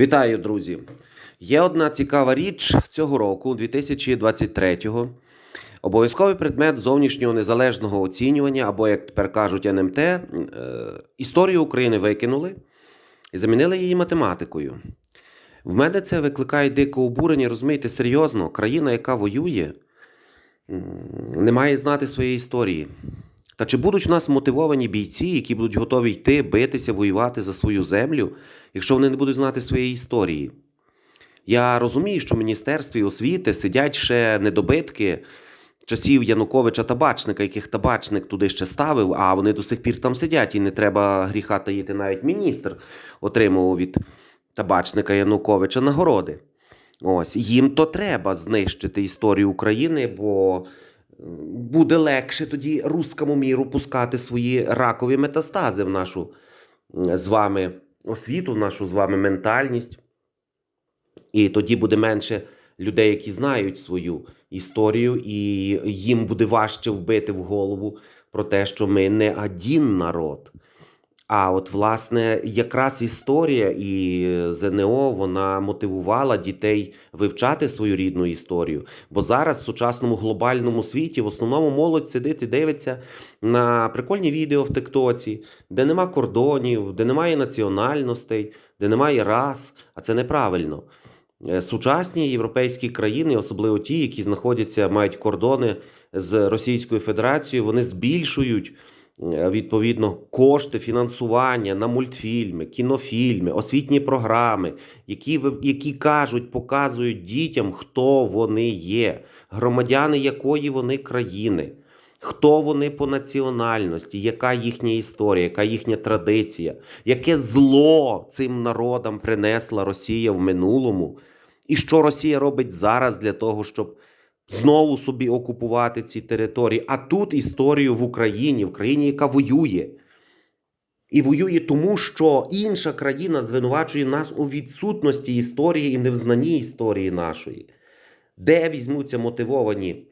Вітаю, друзі! Є одна цікава річ цього року, 2023-го. Обов'язковий предмет зовнішнього незалежного оцінювання, або, як тепер кажуть, НМТ, е, історію України викинули і замінили її математикою. В мене це викликає дике обурення, розумієте, серйозно, країна, яка воює, не має знати своєї історії. Та чи будуть в нас мотивовані бійці, які будуть готові йти, битися, воювати за свою землю, якщо вони не будуть знати своєї історії? Я розумію, що в Міністерстві освіти сидять ще недобитки часів Януковича Табачника, яких табачник туди ще ставив, а вони до сих пір там сидять, і не треба гріха таїти. Навіть міністр отримував від табачника Януковича нагороди. Ось їм то треба знищити історію України, бо буде легше тоді рускому міру пускати свої ракові метастази в нашу з вами освіту, в нашу з вами ментальність. І тоді буде менше людей, які знають свою історію, і їм буде важче вбити в голову про те, що ми не один народ. А от, власне, якраз історія і ЗНО вона мотивувала дітей вивчати свою рідну історію. Бо зараз в сучасному глобальному світі в основному молодь сидить і дивиться на прикольні відео в Тиктоці, де нема кордонів, де немає національностей, де немає рас, а це неправильно. Е, Сучасні європейські країни, особливо ті, які знаходяться, мають кордони з Російською Федерацією, вони збільшують відповідно кошти фінансування на мультфільми, кінофільми, освітні програми, які, які кажуть, показують дітям, хто вони є, громадяни якої вони країни. Хто вони по національності, яка їхня історія, яка їхня традиція, яке зло цим народам принесла Росія в минулому, і що Росія робить зараз для того, щоб знову собі окупувати ці території. А тут історію в Україні, в країні, яка воює. І воює тому, що інша країна звинувачує нас у відсутності історії і невзнанні історії нашої. Де візьмуться мотивовані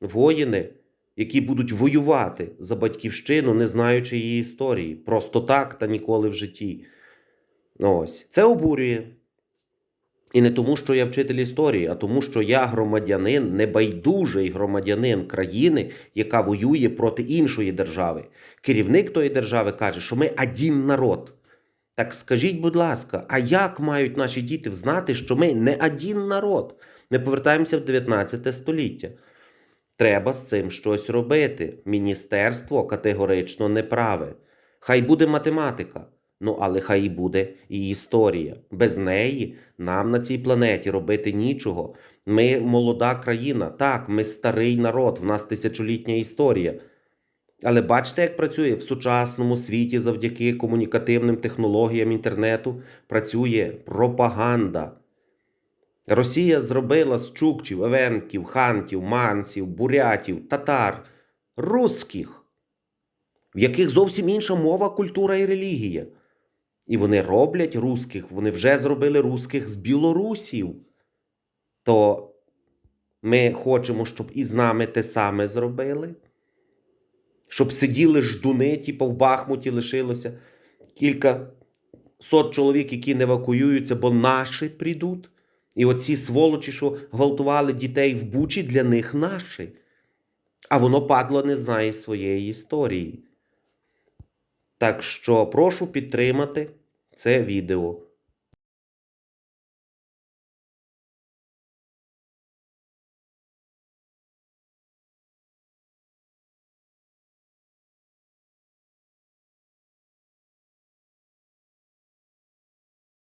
воїни, які будуть воювати за батьківщину, не знаючи її історії, просто так та ніколи в житті. Ось це обурює. І не тому, що я вчитель історії, а тому, що я громадянин, небайдужий громадянин країни, яка воює проти іншої держави. Керівник тої держави каже, що ми один народ. Так скажіть, будь ласка, а як мають наші діти взнати, що ми не один народ? Ми повертаємося в 19 століття. Треба з цим щось робити. Міністерство категорично не праве. Хай буде математика, ну але хай і буде і історія. Без неї нам на цій планеті робити нічого. Ми молода країна, так, ми старий народ, в нас тисячолітня історія. Але бачите, як працює в сучасному світі завдяки комунікативним технологіям інтернету працює пропаганда. Росія зробила з чукчів, евенків, хантів, манців, бурятів, татар, русських, в яких зовсім інша мова, культура і релігія. І вони роблять русських, вони вже зробили русських з білорусів. То ми хочемо, щоб і з нами те саме зробили. Щоб сиділи ждуни, типу в Бахмуті лишилося кілька сот чоловік, які не евакуюються, бо наші прийдуть. І оці сволочі, що гвалтували дітей в Бучі, для них наші. А воно падло не знає своєї історії. Так що прошу підтримати це відео.